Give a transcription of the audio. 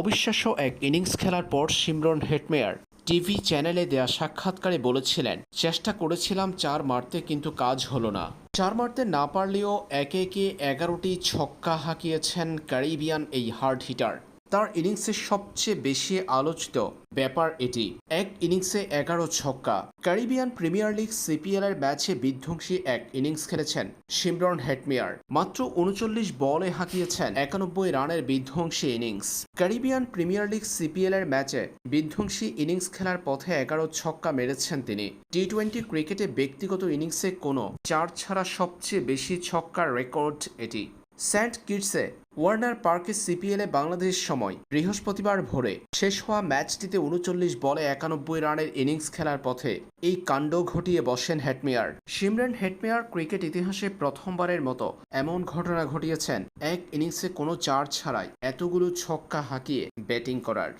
অবিশ্বাস্য এক ইনিংস খেলার পর সিমরন হেটমেয়ার টিভি চ্যানেলে দেয়া সাক্ষাৎকারে বলেছিলেন, চেষ্টা করেছিলাম, চার মারতে কিন্তু কাজ হলো না। চার মারতে না পারলেও একে একে এগারোটি ছক্কা হাঁকিয়েছেন ক্যারিবিয়ান এই হার্ড হিটার। তার ইনিংসের সবচেয়ে বেশি আলোচিত ব্যাপার এটি। এক ইনিংসে এগারো ছক্কা। ক্যারিবিয়ান প্রিমিয়ার লিগ সিপিএল এর ম্যাচে বিধ্বংসী এক ইনিংস খেলেছেন সিমরন হেটমিয়ার। মাত্র উনচল্লিশ বলে হাঁকিয়েছেন একানব্বই রানের বিধ্বংসী innings. Caribbean premier league CPL এর ম্যাচে বিধ্বংসী ইনিংস খেলার পথে এগারো ছক্কা মেরেছেন তিনি। টি টোয়েন্টি ক্রিকেটে ব্যক্তিগত ইনিংসে কোনো চার ছাড়া সবচেয়ে বেশি ছক্কার রেকর্ড এটি। সেন্ট কিটসে ওয়ার্নার পার্কে সিপিএলে বাংলাদেশ সময়, বৃহস্পতিবার ভোরে শেষ হওয়া ম্যাচটিতে উনচল্লিশ বলে একানব্বই রানের ইনিংস খেলার পথে এই কাণ্ড ঘটিয়ে বসেন হেটমেয়ার সিমরান হেটমেয়ার ক্রিকেট ইতিহাসে প্রথমবারের মতো এমন ঘটনা ঘটিয়েছেন, এক ইনিংসে কোনো চার ছাড়াই এতগুলো ছক্কা হাঁকিয়ে ব্যাটিং করার।